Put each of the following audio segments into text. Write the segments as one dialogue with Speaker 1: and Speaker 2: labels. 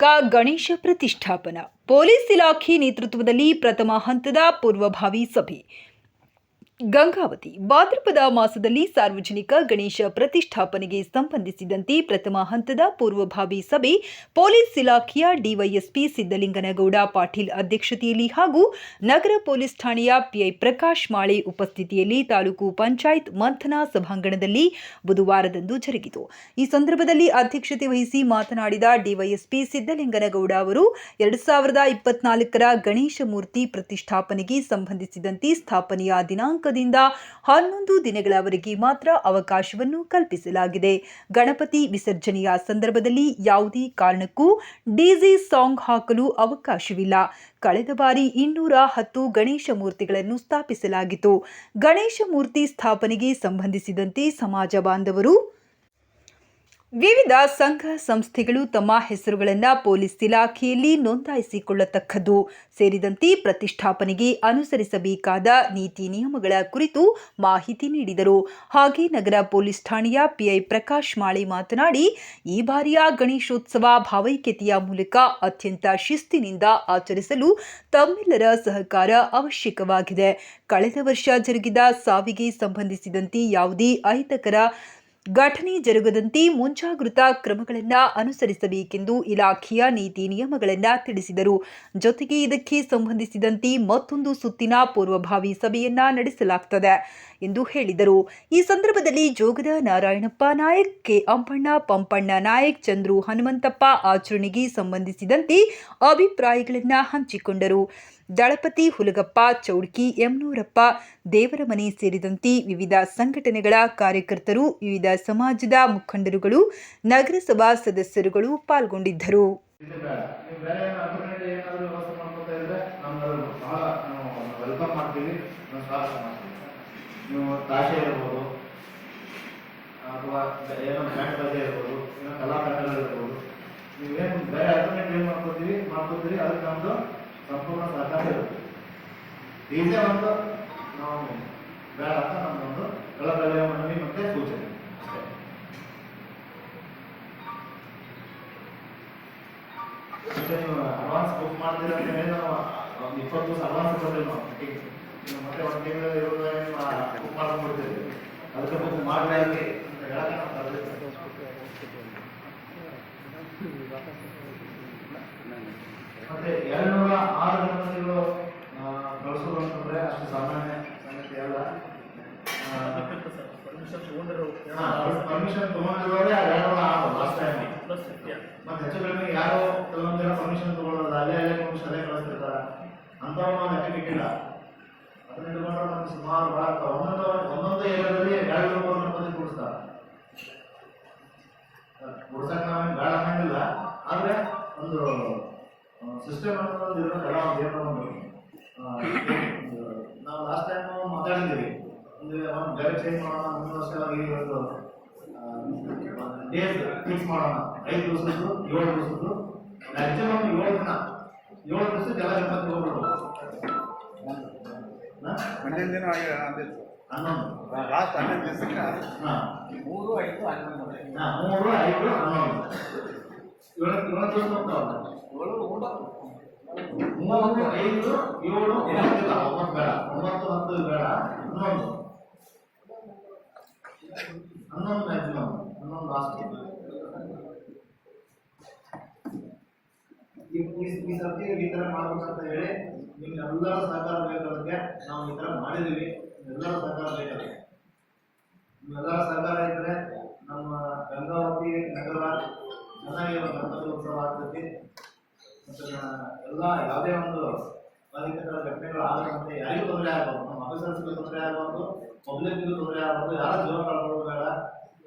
Speaker 1: ಸಾರ್ವಜನಿಕ ಗಣೇಶ ಪ್ರತಿಷ್ಠಾಪನಾ. ಪೊಲೀಸ್ ಇಲಾಖೆ ನೇತೃತ್ವದಲ್ಲಿ ಪ್ರಥಮ ಹಂತದ ಪೂರ್ವಭಾವಿ ಸಭೆ. ಗಂಗಾವತಿ. ಭಾದ್ರಪದ ಮಾಸದಲ್ಲಿ ಸಾರ್ವಜನಿಕ ಗಣೇಶ ಪ್ರತಿಷ್ಠಾಪನೆಗೆ ಸಂಬಂಧಿಸಿದಂತೆ ಪ್ರಥಮ ಹಂತದ ಪೂರ್ವಭಾವಿ ಸಭೆ ಪೊಲೀಸ್ ಇಲಾಖೆಯ ಡಿವೈಎಸ್ಪಿ ಸಿದ್ದಲಿಂಗನಗೌಡ ಪಾಟೀಲ್ ಅಧ್ಯಕ್ಷತೆಯಲ್ಲಿ ಹಾಗೂ ನಗರ ಪೊಲೀಸ್ ಠಾಣೆಯ ಪಿಐ ಪ್ರಕಾಶ್ ಮಾಳೆ ಉಪಸ್ಥಿತಿಯಲ್ಲಿ ತಾಲೂಕು ಪಂಚಾಯತ್ ಮಂಥನ ಸಭಾಂಗಣದಲ್ಲಿ ಬುಧವಾರದಂದು ಜರುಗಿತು. ಈ ಸಂದರ್ಭದಲ್ಲಿ ಅಧ್ಯಕ್ಷತೆ ವಹಿಸಿ ಮಾತನಾಡಿದ ಡಿವೈಎಸ್ಪಿ ಸಿದ್ದಲಿಂಗನಗೌಡ ಅವರು, ಎರಡು ಸಾವಿರದ ಇಪ್ಪತ್ನಾಲ್ಕರ ಗಣೇಶ ಮೂರ್ತಿ ಪ್ರತಿಷ್ಠಾಪನೆಗೆ ಸಂಬಂಧಿಸಿದಂತೆ ಸ್ಥಾಪನೆಯ ದಿನಾಂಕದಿಂದ ಹನ್ನೊಂದು ದಿನಗಳವರೆಗೆ ಮಾತ್ರ ಅವಕಾಶವನ್ನು ಕಲ್ಪಿಸಲಾಗಿದೆ. ಗಣಪತಿ ವಿಸರ್ಜನೆಯ ಸಂದರ್ಭದಲ್ಲಿ ಯಾವುದೇ ಕಾರಣಕ್ಕೂ ಡಿಜೆ ಸಾಂಗ್ ಹಾಕಲು ಅವಕಾಶವಿಲ್ಲ. ಕಳೆದ ಬಾರಿ ಇನ್ನೂರ ಹತ್ತು ಗಣೇಶ ಮೂರ್ತಿಗಳನ್ನು ಸ್ಥಾಪಿಸಲಾಗಿತ್ತು. ಗಣೇಶ ಮೂರ್ತಿ ಸ್ಥಾಪನೆಗೆ ಸಂಬಂಧಿಸಿದಂತೆ ಸಮಾಜ ಬಾಂಧವರು ವಿವಿಧ ಸಂಘ ಸಂಸ್ಥೆಗಳು ತಮ್ಮ ಹೆಸರುಗಳನ್ನು ಪೊಲೀಸ್ ಇಲಾಖೆಯಲ್ಲಿ ನೋಂದಾಯಿಸಿಕೊಳ್ಳತಕ್ಕದ್ದು. ಸೇರಿದಂತೆ ಪ್ರತಿಷ್ಠಾಪನೆಗೆ ಅನುಸರಿಸಬೇಕಾದ ನೀತಿ ನಿಯಮಗಳ ಕುರಿತು ಮಾಹಿತಿ ನೀಡಿದರು. ಹಾಗೆ ನಗರ ಪೊಲೀಸ್ ಠಾಣೆಯ ಪಿಐ ಪ್ರಕಾಶ್ ಮಾಳಿ ಮಾತನಾಡಿ, ಈ ಬಾರಿಯ ಗಣೇಶೋತ್ಸವ ಭಾವೈಕ್ಯತೆಯ ಮೂಲಕ ಅತ್ಯಂತ ಶಿಸ್ತಿನಿಂದ ಆಚರಿಸಲು ತಮ್ಮೆಲ್ಲರ ಸಹಕಾರ ಅವಶ್ಯಕವಾಗಿದೆ. ಕಳೆದ ವರ್ಷ ಜರುಗಿದ ಸಾವಿಗೆ ಸಂಬಂಧಿಸಿದಂತೆ ಯಾವುದೇ ಅಹಿತಕರ ಘಟನೆ ಜರುಗದಂತೆ ಮುಂಜಾಗೃತಾ ಕ್ರಮಗಳನ್ನು ಅನುಸರಿಸಬೇಕೆಂದು ಇಲಾಖೆಯ ನೀತಿ ನಿಯಮಗಳನ್ನು ತಿಳಿಸಿದರು. ಜೊತೆಗೆ ಇದಕ್ಕೆ ಸಂಬಂಧಿಸಿದಂತೆ ಮತ್ತೊಂದು ಸುತ್ತಿನ ಪೂರ್ವಭಾವಿ ಸಭೆಯನ್ನ ನಡೆಸಲಾಗುತ್ತದೆ ಎಂದು ಹೇಳಿದರು. ಈ ಸಂದರ್ಭದಲ್ಲಿ ಜೋಗದ ನಾರಾಯಣಪ್ಪ ನಾಯಕ್, ಕೆ. ಅಂಪಣ್ಣ ಪಂಪಣ್ಣ ನಾಯಕ್, ಚಂದ್ರು ಹನುಮಂತಪ್ಪ ಆಚರಣೆಗೆ ಸಂಬಂಧಿಸಿದಂತೆ ಅಭಿಪ್ರಾಯಗಳನ್ನು ಹಂಚಿಕೊಂಡರು. ದಳಪತಿ ಹುಲಗಪ್ಪ, ಚೌಡ್ಕಿ ಯಮನೂರಪ್ಪ ದೇವರಮನೆ ಸೇರಿದಂತೆ ವಿವಿಧ ಸಂಘಟನೆಗಳ ಕಾರ್ಯಕರ್ತರು, ವಿವಿಧ ಸಮಾಜದ ಮುಖಂಡರುಗಳು, ನಗರಸಭಾ ಸದಸ್ಯರುಗಳು ಪಾಲ್ಗೊಂಡಿದ್ದರು.
Speaker 2: ಅಥವಾ ಏನೋ ಬ್ಯಾಂಡ್ ಬಗ್ಗೆ ಇರ್ಬೋದು ಏನೋ ಕಲಾ ತಂಡಗಳು ಇರ್ಬೋದು ನೀವೇನು ಬೇರೆ ಅಲ್ಟರ್ನೇಟ್ ಏನು ಮಾಡ್ಕೊತೀವಿ ಮಾಡ್ಕೋತೀರಿ, ಅದಕ್ಕೆ ನಮ್ಮದು ಸಂಪೂರ್ಣ ಸಹಕಾರ ಇರುತ್ತೆ. ಇದೇ ಒಂದು ನಾವು ಬೇಡ ಅಂತ ಒಂದು ಕಳಕಳಿಯ ಮನವಿ ಮತ್ತೆ ಸೂಚನೆ. ಮತ್ತೆ ನೀವು ಅಡ್ವಾನ್ಸ್ ಬುಕ್ ಮಾಡ್ತೀರ ನಾವು ಒಂದು ಇಪ್ಪತ್ತು ದಿವಸ ಅಡ್ವಾನ್ಸ್ ಕೊಡ್ತೀವಿ ನಾವು ನೀವು ಮತ್ತೆ ಒಂದು ತಿಂಗಳು ಇರೋದ್ರಾಗ ನೀವು ಬುಕ್ ಮಾಡ್ಕೊಂಡ್ಬಿಡ್ತೀವಿ ಅದಕ್ಕೆ ಬುಕ್ ಮಾಡಲಾಗಿ ಅಂತ ಹೇಳಕ್ಕೆ ನಾವು ತರಲಿಲ್ಲ. ಮತ್ತೆ ಎರಡ್ನೂರ ಆರು ಗಣಪತಿಗಳು ಕಳ್ಸೋದು ಅಂತಂದ್ರೆ ಅಷ್ಟು ಸಾಮಾನ್ಯ ಸಂಗತಿ ಅಲ್ಲ. ಪರ್ಮಿಷನ್ ತಗೊಂಡಿರೋದೇ ಯಾರೋ ಲಾಸ್ಟ್ ಟೈಮ್ ಮತ್ತೆ ಹೆಚ್ಚು ಕಡಿಮೆ ಯಾರು ಕೆಲವೊಂದು ಜನ ಪರ್ಮಿಷನ್ ತಗೊಳ್ಳೋದು ಅಲ್ಲೇ ಅಲ್ಲೇ ಪರ್ಮಿಷನ್ ಅಲ್ಲೇ ಕಳಿಸ್ತಿರ್ತಾರ. ಅಂಥವ್ರು ನಾವು ಲೆಕ್ಕ ಇಟ್ಟಿಲ್ಲ ಅದನ್ನ ಇಟ್ಕೊಂಡ್ರೆ ನಮ್ಗೆ ಸುಮಾರು ಆಗ್ತಾವ ಒಂದೊಂದು ಒಂದೊಂದು ಏರಿಯಾದಲ್ಲಿ ಎರಡು ಮೂರು ಗಣಪತಿ ಕೂಡಿಸ್ತಾರೆ. ಸಿಸ್ಟಮ್ ಅನ್ನೋದು ಎಲ್ಲ ಒಂದು ಏನೋ ಒಂದು ನಾವು ಲಾಸ್ಟ್ ಟೈಮ್ ಮಾತಾಡಿದ್ದೀವಿ. ಒಂದು ಒಂದು ಗೈಡ್ ಚೇಂಜ್ ಮಾಡೋಣ ಮುಂದಿನ ವರ್ಷವಾಗಿ ಒಂದು ಡೇಸ್ ಫಿಕ್ಸ್ ಮಾಡೋಣ. ಐದು ದಿವಸದ್ದು ಏಳು ದಿವಸದ್ದು ಮ್ಯಾಕ್ಸಿಮಮ್ ಏಳು ದಿನ. ಏಳು ದಿವಸಕ್ಕೆ ಎಲ್ಲ ಗಣಪತಿ ಹೋಗ್ಬಿಡ್ಬೋದು ಹಾ?
Speaker 3: ಹನ್ನೊಂದು ದಿನ
Speaker 2: ಹನ್ನೊಂದು.
Speaker 3: ಲಾಸ್ಟ್ ಹನ್ನೊಂದು ದಿವಸಕ್ಕೆ
Speaker 2: ಹಾಂ.
Speaker 3: ಮೂರು ಐದು ಹನ್ನೊಂದು.
Speaker 2: ಮೂರು ಐದು ಹನ್ನೊಂದು. ಏಳು ಏಳು ದಿವಸ ಹೋಗ್ತಾವಲ್ಲ?
Speaker 3: ಏಳು ಊಟ
Speaker 2: ಮೂರು, ಐದು, ಏಳು ಇಲ್ಲ ಒಂಬತ್ತು ಬೇಡ, ಒಂಬತ್ತು, ಹತ್ತು ಬೇಡ, ಹನ್ನೊಂದು. ಹನ್ನೊಂದು ಮ್ಯಾಕ್ಸಿಮಮ್ ಹನ್ನೊಂದು ಲಾಸ್ಟ್ ಈ ಸರ್ತಿ ಈ ಥರ ಮಾಡ್ಬೇಕಂತ ಹೇಳಿ ನಿಮ್ಗೆಲ್ಲರ ಸಹಕಾರ ಬೇಕಾದಕ್ಕೆ ನಾವು ಈ ಥರ ಮಾಡಿದ್ದೀವಿ. ಎಲ್ಲರ ಸಹಕಾರ ಬೇಕಾಗುತ್ತೆ ನಿಮ್ಮೆಲ್ಲರ ಸಹಕಾರ ಇದ್ದರೆ ನಮ್ಮ ಗಂಗಾವತಿ ನಗರ ಚೆನ್ನಾಗಿ ಗಣಪತಿ ಉತ್ಸವ ಆಗ್ತೈತಿ. ಎಲ್ಲ ಯಾವುದೇ ಒಂದು ಬಾಧಿತರ ಘಟನೆಗಳು ಆಗದಂತೆ ಯಾರಿಗೂ ತೊಂದರೆ ಆಗಬಾರ್ದು. ನಮ್ಮ ಆಫೀಸರ್ಸ್ಗೂ ತೊಂದರೆ ಆಗಬಾರ್ದು. ಪಬ್ಲಿಕ್ಗೂ ತೊಂದರೆ ಆಗಬಾರ್ದು. ಯಾರು ಜೀವ ಕಳ್ಕೊಳ್ಳೋದು ಬೇಡ.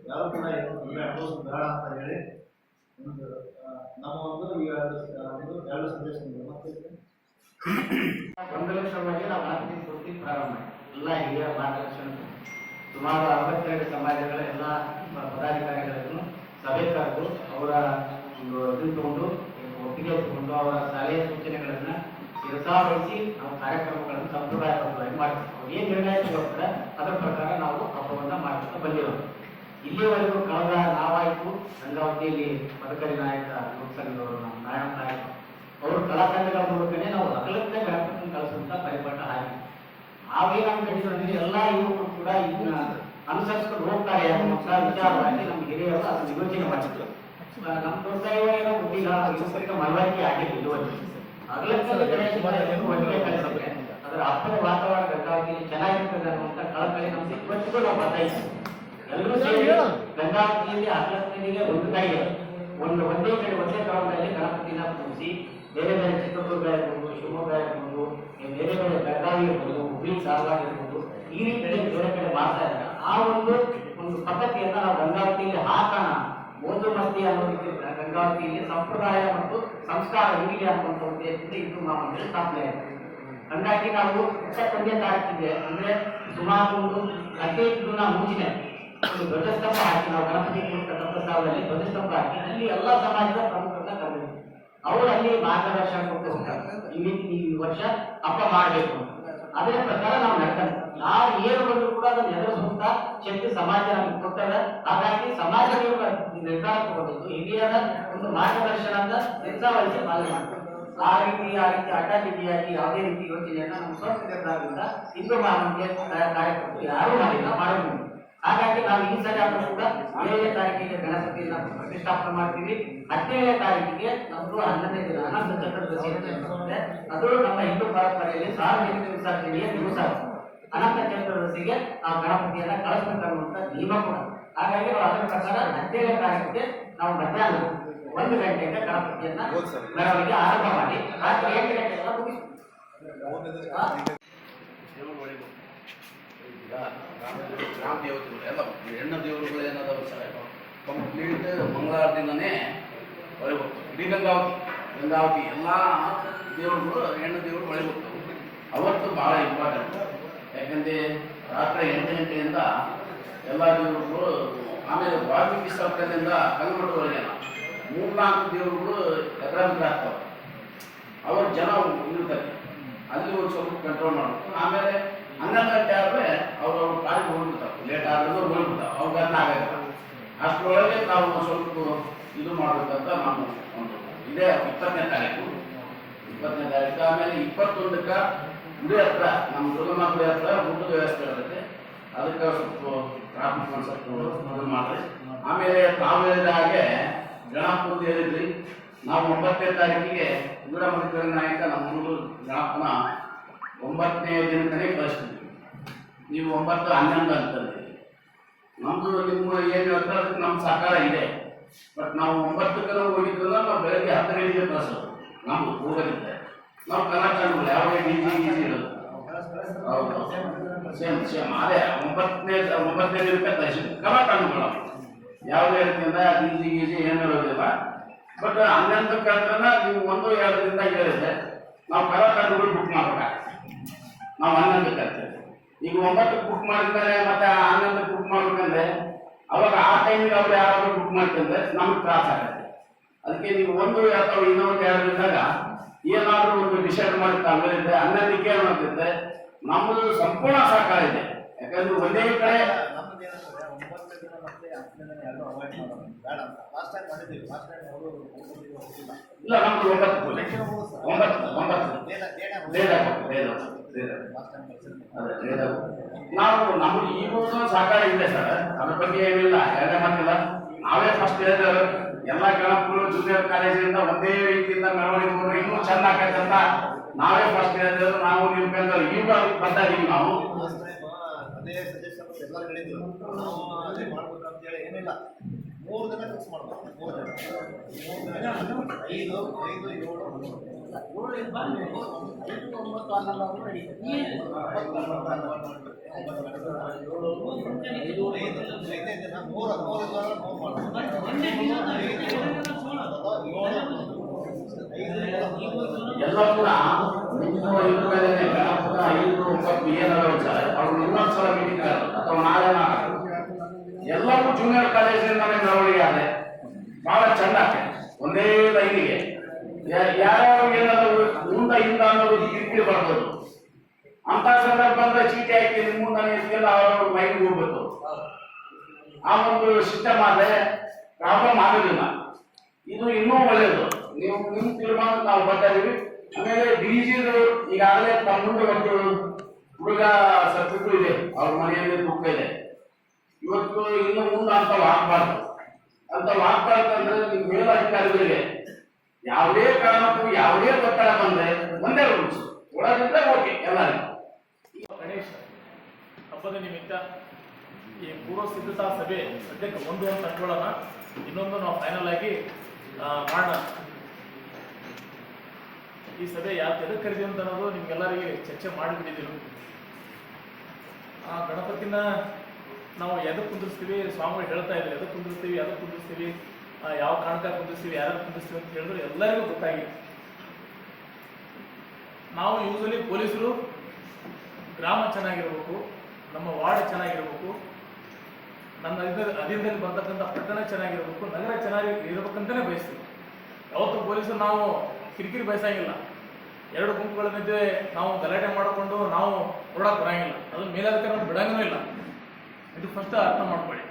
Speaker 2: ಯಾರು ಕೂಡ ಏನು ತೊಂದರೆ ಅನುಭವಿಸೋದು ಬೇಡ ಅಂತ ಹೇಳಿ ಒಂದು ನಮ್ಮ ಒಂದು ಒಂದು ಎರಡು
Speaker 4: ಒಂದು ಲಕ್ಷವಾಗಿ ನಾವು ಗಣಪತಿ ಮೂರ್ತಿ ಪ್ರಾರಂಭ ಎಲ್ಲ ಹಿರಿಯ ಮಾರ್ಗದರ್ಶನ ಸುಮಾರು ಅರವತ್ತೆರಡು ಸಮಾಜಗಳ ಎಲ್ಲ ಪದಾಧಿಕಾರಿಗಳನ್ನು, ಸಭೆ ಕರೆದು ಅವರ ಒಂದು ಇದು ತಗೊಂಡು ಒಪ್ಪಿಗೆ ಒಪ್ಪಿಕೊಂಡು ಅವರ ಸಲಹೆ ಸೂಚನೆಗಳನ್ನು ಶಿರಸಾವಹಿಸಿ ನಾವು ಕಾರ್ಯಕ್ರಮಗಳನ್ನು ಸಂಪ್ರದಾಯಬದ್ಧವಾಗಿ ಮಾಡ್ತೀವಿ ಅವ್ರು ಏನು ನಿರ್ಣಯ ತಗೋತಾರೆ ಅದರ ಪ್ರಕಾರ ನಾವು ಹಬ್ಬವನ್ನು ಮಾಡ್ತಾ ಬಂದಿರೋದು. ಇಲ್ಲಿವರೆಗೂ ಕಳೆದ ನಾವಾಯಿತು ಗಂಗಾವತಿಯಲ್ಲಿ ಪದಕರಿ ನಾಯಕ ಲೋಕಸಂಘದವರು ನಮ್ಮ ನಾರಾಯಣ ನಾಯಕ. ಅವರು ಕಲಾತಂಡಗಳ ಮೂಲಕನೇ ನಾವು ಅಗಲಕ್ಕೆ ಗಣಪತಿನ ಕಲಿಸುವಂತ ಪರಿಪಾಠ ಹಾಕಿ ಆ ಅನ್ಕೊಂಡಿದ್ದೀವಿ ಎಲ್ಲ ಯುವಕರು ಕೂಡ ಇದನ್ನ ಅನುಸರಿಸ್ಕೊಂಡು ಹೋಗ್ತಾರೆ ಅನ್ನುವಂಥ ವಿಚಾರವಾಗಿ ನಮ್ಮ ಹಿರಿಯರು ಅದನ್ನು ಯೋಚನೆ ಮಾಡಿದ್ರು. ನಮ್ಮ ದೊಡ್ಡ ಏನೋ ಗೊತ್ತಿಲ್ಲ ಯುವಕರಿಗೆ ಮನವರಿಕೆ ಆಗಿಲ್ಲ ಇದುವರೆಗೆ ಅಗಲಕ್ಕೆ ಗಣೇಶ ಮನೆಯನ್ನು ಒಟ್ಟಿಗೆ ಕಳಿಸಿದ್ರೆ ಅದರ ವಾತಾವರಣ ಗಂಗಾವತಿ ಚೆನ್ನಾಗಿರ್ತದೆ ಅನ್ನುವಂಥ ಕಳಕಳಿ ನಮ್ಗೆ ಇವತ್ತಿಗೂ ನಾವು ಬರ್ತಾ ಇದ್ದೀವಿ ಎಲ್ಲರೂ ಸೇರಿ ಗಂಗಾವತಿಯಲ್ಲಿ ಅಗ್ಲಕ್ಕನಿಗೆ ಒಂದು ಕೈ ಒಂದು ಒಂದೇ ಕಡೆ ಒಂದೇ ಗ್ರೌಂಡಲ್ಲಿ ಗಣಪತಿನ ಕೂರಿಸಿ ಬೇರೆ ಬೇರೆ ಚಿತ್ರದುರ್ಗ ಇರ್ಬೋದು ಶಿವಮೊಗ್ಗ ಇರ್ಬೋದು ಬೇರೆ ಬೇರೆ ಬೆಳಗಾವಿ ಇರ್ಬೋದು ಹುಬ್ಳಿ ಧಾರವಾಡ ಇರ್ಬೋದು ಈ ರೀತಿ ಬೇರೆ ಕಡೆ ಮಾಡ್ತಾ ಇದ್ದಾರೆ. ಆ ಒಂದು ಒಂದು ಪದ್ಧತಿಯನ್ನ ನಾವು ಗಂಗಾವತಿಯಲ್ಲಿ ಹಾಕೋಣ. ಅನ್ನೋ ರೀತಿ ಗಂಗಾವತಿಯಲ್ಲಿ ಸಂಪ್ರದಾಯ ಮತ್ತು ಸಂಸ್ಕಾರ ಇರಲಿ ಅನ್ನುವಂಥ ಉದ್ದೇಶದಿಂದ ಇದು ಮಾಮೂಲಿ ಸ್ಥಾಪನೆ ಆಯಿತು ಹಂಗಾಗಿ ನಾವು ಇಪ್ಪತ್ತೊಂದನೇ ತಾರೀಕಿಗೆ ಅಂದ್ರೆ ಸುಮಾರು ಒಂದು ಹದಿನೈದು ದಿನ ಮುಂಚಿನ ಒಂದು ಧ್ವಜಸ್ತಂಭ ಹಾಕಿ, ನಾವು ಗಣಪತಿ ಸ್ಥಳದಲ್ಲಿ ಧ್ವಜಸ್ತಂಭ ಹಾಕಿ, ಅಲ್ಲಿ ಎಲ್ಲ ಸಮಾಜದ ಪ್ರಮುಖರನ್ನ ಕರೆದಿದ್ವಿ ಅವರು ಅಲ್ಲಿ ಮಾರ್ಗದರ್ಶನ ಕೊಟ್ಟು ಹೋಗ್ತಾರೆ ಈ ನೀವು ಈ ವರ್ಷ ಹಬ್ಬ ಮಾಡಬೇಕು. ಅದರ ಪ್ರಕಾರ ನಾವು ನಡ್ಕೊಂಡು ನಾವು ಏನು ಬಂದ್ರು ಕೂಡ ಅದನ್ನ ಎದುರಿಸುವಂತ ಶಕ್ತಿ ಸಮಾಜ ನಮ್ಗೆ ಕೊಟ್ಟದ ಹಾಗಾಗಿ ಸಮಾಜ ನಿರ್ಧಾರ ತಗೋಬೇಕು ಹಿರಿಯರ ಒಂದು ಮಾರ್ಗದರ್ಶನದ ನಿರ್ಧಾರವಹಿಸಿ ಪಾಲನೆ ಮಾಡ್ತೀವಿ ಆ ರೀತಿ ಆ ರೀತಿ ಅಡ್ಡಾದಿಡ್ಡಿಯಾಗಿ ಯಾವುದೇ ರೀತಿ ಯೋಚನೆಯನ್ನ ನಮ್ಮ ಸ್ವಂತ ನಿರ್ಧಾರದಿಂದ ಹಿಂದೂ ಮಹಾನಂಗೆ ಕಾರ್ಯಕರ್ತರು ಯಾರೂ ಮಾಡಿಲ್ಲ, ಮಾಡಬಹುದು. ಹಾಗಾಗಿ ನಾವು ಈ ಸಲ ಕೂಡ ಏಳನೇ ತಾರೀಕಿಗೆ ಗಣಪತಿಯನ್ನ ಪ್ರತಿಷ್ಠಾಪನೆ ಮಾಡ್ತೀವಿ. ಹದಿನೇಳನೇ ತಾರೀಕಿಗೆ ನಮ್ದು ಹನ್ನೊಂದನೇ ದಿನ ಅನಂತ ಚತುರ್ದಶಿ. ಅದು ನಮ್ಮ ಹಿಂದೂ ಪರಂಪರೆಯಲ್ಲಿ ಸಾರ್ವಜನಿಕ ವಿಸರ್ಜನೆಯ ದಿವಸ ಅನಂತ ಚತುರ್ದಶಿಗೆ ನಾವು ಗಣಪತಿಯನ್ನ ಕಳಿಸ್ಬೇಕನ್ನುವಂತ ನಿಯಮ ಕೂಡ ಹಾಗಾಗಿ ನಾವು ಅದರ ಪ್ರಕಾರ ಹದಿನೇಳನೇ ತಾರೀಕಿಗೆ ನಾವು ಮಧ್ಯಾಹ್ನ ಒಂದು ಗಂಟೆಯಿಂದ ಗಣಪತಿಯನ್ನ ಮೆರವಣಿಗೆ ಆರಂಭ ಮಾಡಿ ರಾತ್ರಿ ಎಂಟು ಗಂಟೆಗೆಲ್ಲ ಮುಗಿಸ್ತೀವಿ ಆ?
Speaker 5: ಈಗ ರಾಮ ದೇವತೆಗಳು ಎಲ್ಲ ಹೆಣ್ಣು ದೇವರುಗಳು ಏನದಾವ ಸರ್ ಕಂಪ್ಲೀಟ್ ಮಂಗಳವಾರ ದಿನನೇ ಹೊಳೆ ಹೋಗ್ತವೆ ಇಡೀ ಗಂಗಾವತಿ ಗಂಗಾವತಿ ಎಲ್ಲ ದೇವರುಗಳು ಹೆಣ್ಣು ದೇವರು ಹೊಳೆ ಹೋಗ್ತವೆ ಅವತ್ತು ಭಾಳ ಇಂಪಾರ್ಟೆಂಟ್ ಯಾಕಂದ್ರೆ ರಾತ್ರಿ ಎಂಟು ಗಂಟೆಯಿಂದ ಎಲ್ಲ ದೇವರುಗಳು ಆಮೇಲೆ ವಾಲ್ಮೀಕಿ ಸರ್ಕಲ್ನಿಂದ ಕಲ್ಮಠವರೆಗೆ ಮೂರ್ನಾಲ್ಕು ದೇವರುಗಳು ಎದುರಾಗ್ತವೆ ಅವ್ರ ಜನ ಇರ್ತಾರೆ ಅಲ್ಲಿ ಒಂದು ಸ್ವಲ್ಪ ಕಂಟ್ರೋಲ್ ಮಾಡಬೇಕು ಆಮೇಲೆ ಹನ್ನೊಂದು ಗಂಟೆ ಆದ್ರೆ ಅವ್ರು ಅವ್ರ ಕಾಲಿಗೆ ಹೋಗ್ಬಿಡ್ತಾರೆ. ಲೇಟ್ ಆದ್ರೂ ಹೋಗ್ಬಿಡ್ತಾವೆ ಅವ್ರಿಗೆ ಅನ್ನ ಆಗಲ್ಲ ಅಷ್ಟರೊಳಗೆ ನಾವು ಸ್ವಲ್ಪ ಇದು ಮಾಡಬೇಕಂತ ನಾವು ಒಂದು ಇದೇ ಇಪ್ಪತ್ತನೇ ತಾರೀಕು. ಇಪ್ಪತ್ತನೇ ತಾರೀಕು ಆಮೇಲೆ ಇಪ್ಪತ್ತೊಂದಕ್ಕೆ ಗುಡಿ ಹತ್ರ, ನಮ್ಮ ಗುಡಿ ಹತ್ರ ಊಟದ ವ್ಯವಸ್ಥೆ ಇರುತ್ತೆ. ಅದಕ್ಕೆ ಸ್ವಲ್ಪ ಟ್ರಾಫಿಕ್ ಒಂದು ಇದು ಮಾಡ್ರಿ. ಆಮೇಲೆ ತಾವು ಹೇಳಿದ ಹಾಗೆ ಗಣಪನ ಹೇಳಿದ್ರಿ. ನಾವು ಒಂಬತ್ತನೇ ತಾರೀಕಿಗೆ ವೀರಮಂತ್ರ ನಾಯಕ ನಮ್ಮ ಊರು ಗಣಪನ ಒಂಬತ್ತನೇ ದಿನಕ್ಕೆ ಕಳಿಸ್ತೀವಿ. ನೀವು ಒಂಬತ್ತು ಹನ್ನೊಂದು ಅಂತಂದ್ರಿ ನಮ್ಮದು ನಿಮ್ಮ ಏನು ಹೇಳ್ತಾರೆ ಅದಕ್ಕೆ ನಮ್ಮ ಸಹಕಾರ ಇದೆ. ಬಟ್ ನಾವು ಒಂಬತ್ತಕ್ಕೆ ಹೋಗಿದ್ರಲ್ಲ ನಾವು ಬೆಳಗ್ಗೆ ಹತ್ತು ಗಂಟೆಗೆ ಕಳಿಸೋದು. ನಾವು ಹೋಗೋದಿದೆ ನಾವು ಕಲಾಚಾರಗಳು ಯಾವಾಗ ಡಿ ಜಿ ಗೀಜಿ ಇರೋದು? ಹೌದು. Same same. ಅದೇ ಒಂಬತ್ತನೇ ಒಂಬತ್ತನೇ ದಿನಕ್ಕೆ ಕಳಿಸಿದ್ವಿ ಕಲಾಕಾರಗಳು ಯಾವುದೇ ರೀತಿಯಿಂದ ಡಿ ಜಿ ಗೀಜಿ ಏನು ಇರೋದಿಲ್ಲ ಬಟ್ ಹನ್ನೊಂದು ಕಲ್ತನ ನೀವು ಒಂದು ಎರಡರಿಂದ ಹೇಳಿದ್ರೆ ನಾವು ಕಲಾಕಾರಗಳು ಬುಕ್ ಮಾಡ್ಬೇಕಾಗ್ತದೆ ನಾವು ಹನ್ನೊಂದು ಅಂತೇವೆ ಈಗ ಒಂಬತ್ತಕ್ಕೆ ಬುಕ್ ಮಾಡಿದ್ಮೇಲೆ ಮತ್ತೆ ಹನ್ನೊಂದಕ್ಕೆ ಬುಕ್ ಮಾಡ್ಬೇಕಂದ್ರೆ ಅವಾಗ ಆ ಟೈಮಿಗೆ ಅವ್ರು ಯಾರಾದ್ರೂ ಬುಕ್ ಮಾಡ್ತಂದ್ರೆ ನಮ್ಗೆ ತ್ರಾಸ ಆಗುತ್ತೆ. ಅದಕ್ಕೆ ನೀವು ಒಂದು ಅಥವಾ ಇನ್ನೊಂದು ಎರಡು ಇದ್ದಾಗ ಏನಾದ್ರೂ ಒಂದು ಡಿಸೈಡ್ ಮಾಡಿ ತಾವೇಳಿದ್ರೆ ಅನ್ನೋದಕ್ಕೆ ಏನಾಗುತ್ತೆ ನಮ್ಮದು ಸಂಪೂರ್ಣ ಸಹಕಾರ ಇದೆ. ಯಾಕಂದ್ರೆ ಒಂದೇ ಕಡೆ ಇಲ್ಲ, ನಮ್ದು ಒಂಬತ್ತು ನಾವು, ನಮಗೆ ಈಗ ಸಹಕಾರ ಇದೆ ಸರ್. ಅದ್ರ ಬಗ್ಗೆ ಏನಿಲ್ಲ. ಎರಡೇ ಮಾತಿಲ್ಲ. ನಾವೇ ಫಸ್ಟ್ ಹೇಳಿದ್ರು ಎಲ್ಲ ಗಣಪಗಳು ಜೂನಿಯರ್ ಕಾಲೇಜಿನಿಂದ ಒಂದೇ ರೀತಿಯಿಂದ ಮೆರವಣಿಗೆ ಹೋದ್ರೆ ಇನ್ನೂ ಚೆಂದ ಅಂತ ನಾವೇ ಫಸ್ಟ್ ಹೇಳಿದ್ರು ನಾವು ನಿಮ್ಗೆ ಈಗ ಬಂದಾಗಿವಿ ನಾವು
Speaker 2: ಮೂರು ದಿನ ಕೆಲಸ ಮಾಡ್ಬೋದು ಮೂರು ದಿನ ಐದು ಐದು ಏಳು
Speaker 4: ಒಂಬತ್ತು ಹನ್ನೊಂದು
Speaker 5: ಎಲ್ಲ ಕೂಡ ನಿಮ್ಮ ಇದ್ರ ಮೇಲೆ ಗಣಪನ ಐದು ಅವ್ರು ಇನ್ನೊಂದ್ಸಲ ಮೀಟಿಂಗ್ ಅಥವಾ ನಾಳೆ ನಾಳೆ ಎಲ್ಲರೂ ಜೂನಿಯರ್ ಕಾಲೇಜಿನಿಂದ ಮೆರವಣಿಗೆ ಆದ್ರೆ ಬಹಳ ಚಂದ ಒಂದೇ ಲೈನಿಗೆ ಯಾರ್ಯಾರು ಏನಾದ್ರು ಮುಂದ ಹಿಂದ ಅನ್ನೋದು ಬರ್ಬೋದು. ಅಂತ ಸಂದರ್ಭ ಚೀಟಿ ಹಾಕಿ ಮೂರನೇ ಎಲ್ಲ ಅವ್ರವ್ರ ಮೈಗೆ ಹೋಗ್ಬೇಕು ಆ ಒಂದು ಸಿಸ್ಟಮ್ ಆದ್ರೆ ಪ್ರಾಬ್ಲಮ್ ಆಗೋದಿಲ್ಲ. ಇದು ಇನ್ನೂ ಒಳ್ಳೆಯದು ನೀವು ನಿಮ್ಮ ತೀರ್ಮಾನ ನಾವು ಬರ್ತಾ ಇದೀವಿ. ಆಮೇಲೆ ಡಿಜಿದು ಈಗಾಗಲೇ ತಮ್ಮ ಮುಂದೆ ಒಂದು ಹುಡುಗ ಸತ್ತಿದ್ದು ಇದೆ. ಅವ್ರ ಮನೆಯಲ್ಲಿ ದುಃಖ ಇದೆ. ಇವತ್ತು ಇನ್ನು ಮುಂದೆ ಅಂತ ಆಗ್ಬಾರ್ದು ಅಂತವ್ ಆಗ್ಬಾರ್ದಂದ್ರೆ ನಿಮ್ಮ ಮೇಲಧಿಕಾರಿಗಳಿಗೆ ಯಾವುದೇ ಕಾರಣಕ್ಕೂ ಯಾವುದೇ ಒತ್ತಡ ಬಂದ್ರೆ ಒಂದೇ ರೂಲ್ಸ್. ಒಳಗಿದ್ರೆ ಓಕೆ ಎಲ್ಲರಿಗೂ.
Speaker 6: ಗಣೇಶ ಹಬ್ಬದ ನಿಮಿತ್ತ ಈ ಪೂರ್ವ ಸಿದ್ಧತಾ ಸಭೆ ಸದ್ಯಕ್ಕೆ ಒಂದು ಅಂತ ಅನ್ಕೊಳ್ಳೋಣ ಇನ್ನೊಂದು ನಾವು ಫೈನಲ್ ಆಗಿ ಮಾಡೋಣ. ಈ ಸಭೆ ಯಾಕೆ ಎದಕ್ಕೆ ಕರೆದಿ ಅಂತ ಅನ್ನೋದು ನಿಮ್ಗೆಲ್ಲರಿಗೆ ಚರ್ಚೆ ಮಾಡಿಬಿಟ್ಟಿದ್ದೀವಿ. ಆ, ಗಣಪತಿನ ನಾವು ಎದಕ್ಕೆ ಕುಂದಿರ್ಸ್ತೀವಿ? ಸ್ವಾಮಿಗಳು ಹೇಳ್ತಾ ಇದ್ರು ಎದಕ್ಕೆ ಕುಂದಿರ್ತೀವಿ ಎದಕ್ಕೆ ಕುಂದಿರ್ಸ್ತೀವಿ? ಯಾವ ಕಾರಣಕ್ಕೆ ಕುಂದಿರ್ಸ್ತೀವಿ ಯಾರು ಕುಂದಿರ್ಸ್ತೀವಿ ಅಂತ ಹೇಳಿದ್ರೆ ಎಲ್ಲರಿಗೂ ಗೊತ್ತಾಗಿದೆ. ನಾವು ಯೂಸಲಿ ಪೊಲೀಸರು ಗ್ರಾಮ ಚೆನ್ನಾಗಿರ್ಬೇಕು, ನಮ್ಮ ವಾರ್ಡ್ ಚೆನ್ನಾಗಿರ್ಬೇಕು ನನ್ನ ಅಧೀನ- ಅಧೀನದಲ್ಲಿ ಬರ್ತಕ್ಕಂಥ ಪಟ್ಟಣ ಚೆನ್ನಾಗಿರ್ಬೇಕು, ನಗರ ಚೆನ್ನಾಗಿ ಇರಬೇಕಂತಲೇ ಬಯಸ್ತೀವಿ. ಯಾವತ್ತು ಪೊಲೀಸರು ನಾವು ಕಿರಿಕಿರಿ ಬಯಸಂಗಿಲ್ಲ. ಎರಡು ಗುಂಪುಗಳ ಮಧ್ಯೆ ನಾವು ಗಲಾಟೆ ಮಾಡಿಕೊಂಡು ನಾವು ಓಡಾಕ್ ಬರಂಗಿಲ್ಲ. ಅದು ನಾವು ಬಿಡಂಗೂ ಇಲ್ಲ. ಇದು ಫಸ್ಟ್ ಅರ್ಥ ಮಾಡ್ಕೊಳ್ಳಿ.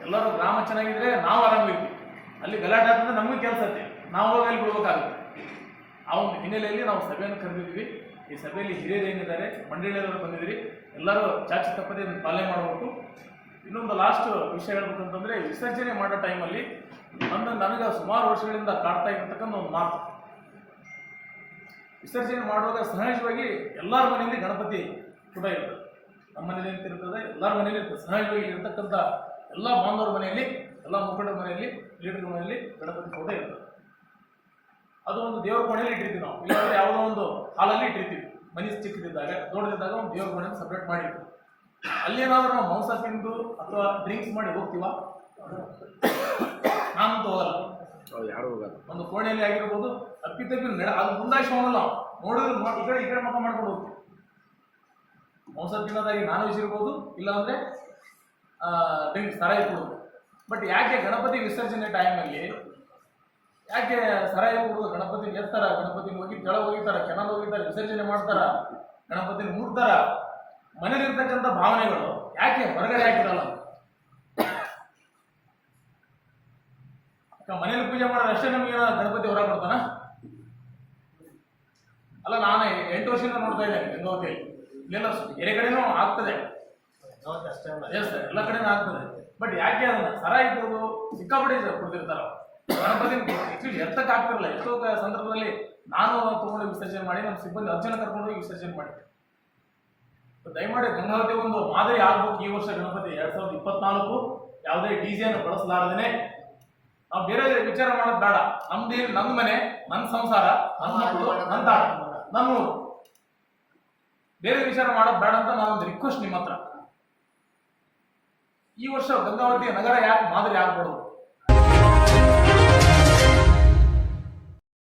Speaker 6: ಎಲ್ಲರೂ ಗ್ರಾಮ ಚೆನ್ನಾಗಿದ್ರೆ ನಾವು ಆರಾಮಿರ್ತೀವಿ ಅಲ್ಲಿ ಗಲಾಟೆ ಆಗ್ತಂದ್ರೆ ನಮಗೂ ಕೆಲಸ ನಾವು ಹೋಗಿ ಅಲ್ಲಿ ಬಿಡ್ಬೇಕಾಗುತ್ತೆ. ಆ ಒಂದು ಹಿನ್ನೆಲೆಯಲ್ಲಿ ನಾವು ಸಭೆಯನ್ನು ಕರೆದಿದ್ವಿ ಈ ಸಭೆಯಲ್ಲಿ ಹಿರಿಯರು ಏನಿದ್ದಾರೆ, ಮಂಡಳಿಯವರು ಬಂದಿದ್ದೀರಿ, ಎಲ್ಲರೂ ಚಾಚು ತಪ್ಪದೆ ಪಾಲನೆ ಮಾಡಬೇಕು. ಇನ್ನೊಂದು ಲಾಸ್ಟ್ ವಿಷಯ ಹೇಳ್ಬೇಕು ಅಂತಂದರೆ ವಿಸರ್ಜನೆ ಮಾಡೋ ಟೈಮಲ್ಲಿ ನನ್ನ, ನನಗೆ ಸುಮಾರು ವರ್ಷಗಳಿಂದ ಕಾಡ್ತಾ ಇರ್ತಕ್ಕಂಥ ಒಂದು ಮಾತು. ವಿಸರ್ಜನೆ ಮಾಡುವಾಗ ಸಹಜವಾಗಿ ಎಲ್ಲರ ಮನೆಯಲ್ಲಿ ಗಣಪತಿ ಕೂಡ ಇರ್ತದೆ. ನಮ್ಮ ಮನೆಯಲ್ಲಿ ಇರ್ತದೆ? ಎಲ್ಲರ ಮನೆಯಲ್ಲಿ ಇರ್ತದೆ. ಸಹಜವಾಗಿ ಇರ್ತಕ್ಕಂಥ ಎಲ್ಲ ಬಾಂಧವರ ಮನೆಯಲ್ಲಿ, ಎಲ್ಲ ಮುಖಂಡರ ಮನೆಯಲ್ಲಿ ಲೀಡರ್ ಮನೆಯಲ್ಲಿ ಗಣಪತಿ ಕೂಡ ಇರ್ತದೆ. ಅದು ಒಂದು ದೇವ್ರ ಕೋಣೆಯಲ್ಲಿ ಇಟ್ಟಿರ್ತೀವಿ ನಾವು. ಇಲ್ಲಾಂದ್ರೆ ಯಾವುದೋ ಒಂದು ಹಾಲಲ್ಲಿ ಇಟ್ಟಿರ್ತೀವಿ. ಮನೆ ಚಿಕ್ಕದಿದ್ದಾಗ ದೊಡ್ಡದಿದ್ದಾಗ ಒಂದು ದೇವ್ರ ಕೋಣೆಯನ್ನು ಸಪ್ರೇಟ್ ಮಾಡಿರ್ತೀವಿ. ಅಲ್ಲಿ ಏನಾದ್ರೂ ನಾವು ಮಾಂಸ ತಿಂದು ಅಥವಾ ಡ್ರಿಂಕ್ಸ್ ಮಾಡಿ ಹೋಗ್ತೀವ? ನಾನು ಹೋಗಲ್ಲ.
Speaker 3: ಯಾರು ಹೋಗಲ್ಲ.
Speaker 6: ಒಂದು ಕೋಣೆಯಲ್ಲಿ ಆಗಿರ್ಬೋದು ಅಪ್ಪಿ ತಪ್ಪಿ ನಡ ಅದು ಹೋಗಲ್ಲ ನಾವು ನೋಡಿದ್ರೆ ಈ ಕಡೆ ಈ ಕಡೆ ಮಕ್ಕ ಮಾಡ್ಕೊಂಡು ಹೋಗ್ತೀವಿ. ಮಾಂಸ ತಿನ್ನೋದಾಗಿ ನಾನು ಇರ್ಬೋದು ಇಲ್ಲಾಂದ್ರೆ ಡ್ರಿಂಕ್ಸ್ ತರ ಇರ್ಬೋದು ಬಟ್ ಯಾಕೆ ಗಣಪತಿ ವಿಸರ್ಜನೆ ಟೈಮಲ್ಲಿ ಯಾಕೆ ಸರಾಯ ಹುಡುಗರು ಗಣಪತಿ ಎತ್ತಾರ ಗಣಪತಿನ ಹೋಗಿ ಕೆಳಗೆ ಹೋಗಿತಾರ ಕೆನಲ್ ಹೋಗಿತಾರ ವಿಸರ್ಜನೆ ಮಾಡ್ತಾರ ಗಣಪತಿನ ಮುಟ್ತಾರ? ಮನೇಲಿರ್ತಕ್ಕಂಥ ಭಾವನೆಗಳು ಯಾಕೆ ಹೊರಗಡೆ ಹಾಕಿರಲ್ಲ? ಅಕ್ಕ ಮನೇಲಿ ಪೂಜೆ ಮಾಡೋದು ಅಷ್ಟೇ ನಮಗೆ ಗಣಪತಿ ಹೊರ ಕೊಡ್ತಾನ ಅಲ್ಲ ನಾನು ಎಂಟು ವರ್ಷದಿಂದ ನೋಡ್ತಾ ಇದ್ದೇನೆ ಓಕೆ ಇಲ್ಲೆಲ್ಲ ಬೇರೆ ಕಡೆನೂ ಆಗ್ತದೆ. ಅಷ್ಟೇ ಎಲ್ಲ ಕಡೆನೂ ಆಗ್ತದೆ. ಬಟ್ ಯಾಕೆ ಅದನ್ನ? ಸರ ಇದ್ದು ಸಿಕ್ಕಾಪಟ್ಟೆ ಕೊಡ್ತಿರ್ತಾರ ಗಣಪತಿ ಆಕ್ಚುಲಿ ಎತ್ತಕ್ಕೆ ಆಗ್ತಿರಲ್ಲ ಎಷ್ಟೋ ಸಂದರ್ಭದಲ್ಲಿ ನಾನು ತಗೊಂಡು ವಿಸರ್ಜನೆ ಮಾಡಿ, ನಮ್ಮ ಸಿಬ್ಬಂದಿ ಹತ್ತು ಜನ ಕರ್ಕೊಂಡು ವಿಸರ್ಜನೆ ಮಾಡಿದ್ದೆ ದಯಮಾಡಿ ಗಂಗಾವತಿ ಒಂದು ಮಾದರಿ ಆಗ್ಬೇಕು ಈ ವರ್ಷ ಗಣಪತಿ. ಎರಡ್ ಸಾವಿರದ ಇಪ್ಪತ್ನಾಲ್ಕು ಯಾವುದೇ ಡಿ ಅನ್ನು ಬಳಸಲಾರದೇನೆ. ನಾವು ಬೇರೆ ವಿಚಾರ ಮಾಡೋದು ಬೇಡ. ನಮ್ದು ನನ್ನ ಮನೆ ನನ್ನ ಸಂಸಾರ ನನ್ನ ಮಕ್ಕಳು ನನ್ನ ತಾಡ ನನ್ನ ಊರು. ಬೇರೆ ವಿಚಾರ ಮಾಡೋದು ಬೇಡ ಅಂತ ನಾನೊಂದು ರಿಕ್ವೆಸ್ಟ್ ನಿಮ್ಮ ಹತ್ರ ಈ ವರ್ಷ ಗಂಗಾವತಿ ನಗರ ಯಾಕೆ ಮಾದರಿ ಆಗ್ಬಾರ್ದು?